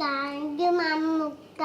Thank you Mammukka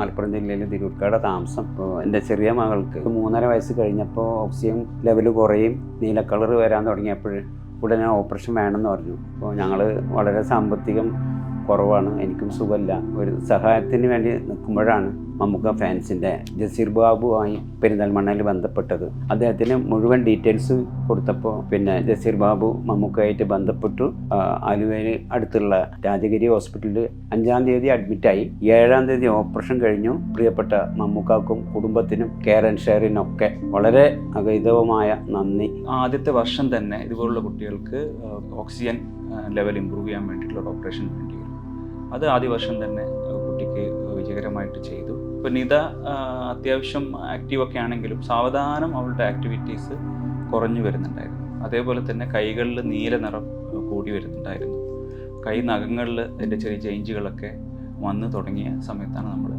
Malappuram ജില്ലയിലെ തിരൂർക്കാട് താമസം. എന്റെ ചെറിയ മകൾക്ക് മൂന്നര വയസ്സ് കഴിഞ്ഞപ്പോൾ ഓക്സിജൻ ലെവൽ കുറയും നീല കളർ വരാൻ തുടങ്ങിയപ്പോൾ ഉടനെ ഓപ്പറേഷൻ വേണമെന്ന് പറഞ്ഞു. അപ്പോൾ ഞങ്ങൾ വളരെ സാമ്പത്തികം കുറവാണ്. എനിക്കും സുഖമില്ല. ഒരു സഹായത്തിന് വേണ്ടി നിൽക്കുമ്പോഴാണ് മമ്മൂക്ക ഫാൻസിന്റെ ജസീർ ബാബുവായി പെരിന്തൽമണ്ണയിൽ ബന്ധപ്പെട്ടത്. അദ്ദേഹത്തിന് മുഴുവൻ ഡീറ്റെയിൽസ് കൊടുത്തപ്പോൾ പിന്നെ ജസീർ ബാബു മമ്മൂക്കയായിട്ട് ബന്ധപ്പെട്ടു. ആലുവയിൽ അടുത്തുള്ള രാജഗിരി ഹോസ്പിറ്റലിൽ അഞ്ചാം തീയതി അഡ്മിറ്റായി. ഏഴാം തീയതി ഓപ്പറേഷൻ കഴിഞ്ഞു. പ്രിയപ്പെട്ട മമ്മൂക്കാക്കും കുടുംബത്തിനും കെയർ ആൻഡ് ഷെയറിനൊക്കെ വളരെ അഗൈതവമായ നന്ദി. ആദ്യത്തെ വർഷം തന്നെ ഇതുപോലുള്ള കുട്ടികൾക്ക് ഓക്സിജൻ ലെവൽ ഇമ്പ്രൂവ് ചെയ്യാൻ വേണ്ടിയിട്ടുള്ള ഓപ്പറേഷൻ അത് ആദ്യ വർഷം തന്നെ കുട്ടിക്ക് വിജയകരമായിട്ട് ചെയ്തു. ഇപ്പം നിത അത്യാവശ്യം ആക്റ്റീവൊക്കെ ആണെങ്കിലും സാവധാനം അവളുടെ ആക്ടിവിറ്റീസ് കുറഞ്ഞു വരുന്നുണ്ടായിരുന്നു. അതേപോലെ തന്നെ കൈകളിൽ നീല നിറം കൂടി വരുന്നുണ്ടായിരുന്നു. കൈ നഖങ്ങളിൽ അതിന്റെ ചെറിയ ചേഞ്ചുകളൊക്കെ വന്നു തുടങ്ങിയ സമയത്താണ് നമ്മൾ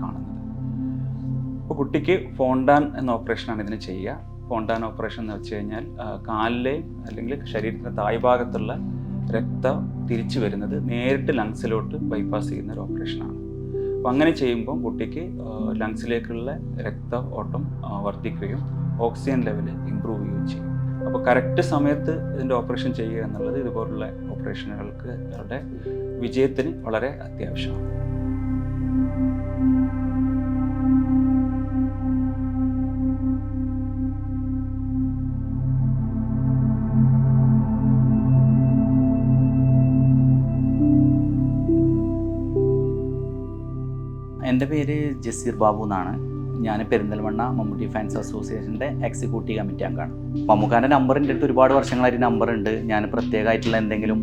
കാണുന്നത്. അപ്പോൾ കുട്ടിക്ക് ഫോണ്ടാൻ എന്ന ഓപ്പറേഷനാണ് ഇതിന് ചെയ്യുക. ഫോണ്ടാൻ ഓപ്പറേഷൻ എന്ന് വെച്ച് കഴിഞ്ഞാൽ കാലിലെയും അല്ലെങ്കിൽ ശരീരത്തിന്റെ താഴ്ഭാഗത്തുള്ള രക്തം തിരിച്ചു വരുന്നത് നേരിട്ട് ലങ്സിലോട്ട് ബൈപ്പാസ് ചെയ്യുന്ന ഒരു ഓപ്പറേഷനാണ് അപ്പോൾ അങ്ങനെ ചെയ്യുമ്പോൾ കുട്ടിക്ക് ലങ്സിലേക്കുള്ള രക്ത ഓട്ടം വർദ്ധിക്കുകയും ഓക്സിജൻ ലെവൽ ഇമ്പ്രൂവ് ചെയ്യുകയും ചെയ്യും. അപ്പോൾ കറക്റ്റ് സമയത്ത് ഇതിന്റെ ഓപ്പറേഷൻ ചെയ്യുക എന്നുള്ളത് ഇതുപോലുള്ള ഓപ്പറേഷനുകൾക്ക് വിജയത്തിന് വളരെ അത്യാവശ്യമാണ്. എന്റെ പേര് ജസീർ ബാബു എന്നാണ്. ഞാൻ പെരിന്തൽമണ്ണ മമ്മൂട്ടി ഫാൻസ് അസോസിയേഷന്റെ എക്സിക്യൂട്ടീവ് കമ്മിറ്റി അംഗമാണ്. മമ്മൂക്കാന്റെ നമ്പർ എന്റെ അടുത്ത് ഒരുപാട് വർഷങ്ങളായിട്ട് നമ്പർ ഉണ്ട്. ഞാൻ പ്രത്യേകമായിട്ടുള്ള എന്തെങ്കിലും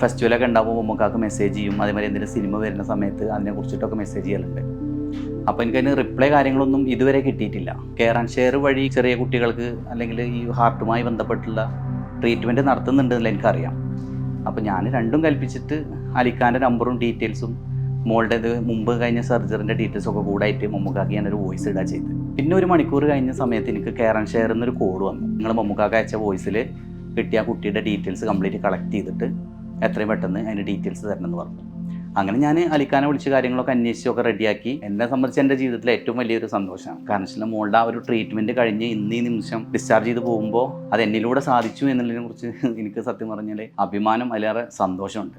ഫെസ്റ്റിവലൊക്കെ ഉണ്ടാകുമ്പോൾ മമ്മൂക്കാക്ക് മെസ്സേജ് ചെയ്യും. അതേമാതിരി എന്തെങ്കിലും സിനിമ വരുന്ന സമയത്ത് അതിനെക്കുറിച്ചിട്ടൊക്കെ മെസ്സേജ് ചെയ്യലുണ്ട്. അപ്പോൾ എനിക്കതിന് റിപ്ലൈ കാര്യങ്ങളൊന്നും ഇതുവരെ കിട്ടിയിട്ടില്ല. കെയർ ആൻഡ് ഷെയർ വഴി ചെറിയ കുട്ടികൾക്ക് അല്ലെങ്കിൽ ഈ ഹാർട്ടുമായി ബന്ധപ്പെട്ടുള്ള ട്രീറ്റ്മെന്റ് നടത്തുന്നുണ്ടെന്നില്ല എനിക്കറിയാം. അപ്പോൾ ഞാൻ രണ്ടും കൽപ്പിച്ചിട്ട് അലിഖാന്റെ നമ്പറും ഡീറ്റെയിൽസും മോളുടെ ഇത് മുമ്പ് കഴിഞ്ഞ സർജറിന്റെ ഡീറ്റെയിൽസ് ഒക്കെ കൂടെ ആയിട്ട് മമ്മൂക്കാക്ക് ഞാനൊരു വോയിസ് ഇടാ ചെയ്ത്. പിന്നെ ഒരു മണിക്കൂർ കഴിഞ്ഞ സമയത്ത് എനിക്ക് കെയർ ആൻഡ് ഷെയർ എന്നൊരു കോഡ് വന്നു. നിങ്ങൾ മമ്മൂക്കാക്ക് അയച്ച വോയിസിൽ കിട്ടിയ കുട്ടിയുടെ ഡീറ്റെയിൽസ് കംപ്ലീറ്റ് കളക്ട് ചെയ്തിട്ട് എത്രയും പെട്ടെന്ന് അതിന്റെ ഡീറ്റെയിൽസ് തരണം എന്ന് പറഞ്ഞു. അങ്ങനെ ഞാൻ അലിക്കാനെ വിളിച്ച് കാര്യങ്ങളൊക്കെ അന്വേഷിച്ചൊക്കെ റെഡിയാക്കി എന്നെ സംബന്ധിച്ച് എന്റെ ജീവിതത്തിലെ ഏറ്റവും വലിയൊരു സന്തോഷമാണ്. കാരണം വെച്ചാൽ മോളുടെ ആ ഒരു ട്രീറ്റ്മെന്റ് കഴിഞ്ഞ് ഇന്ന് ഈ നിമിഷം ഡിസ്ചാർജ് ചെയ്ത് പോകുമ്പോൾ അത് എന്നിലൂടെ സാധിച്ചു എന്നുള്ളതിനെ കുറിച്ച് എനിക്ക് സത്യം പറഞ്ഞാൽ അഭിമാനം അതിലേറെ സന്തോഷമുണ്ട്.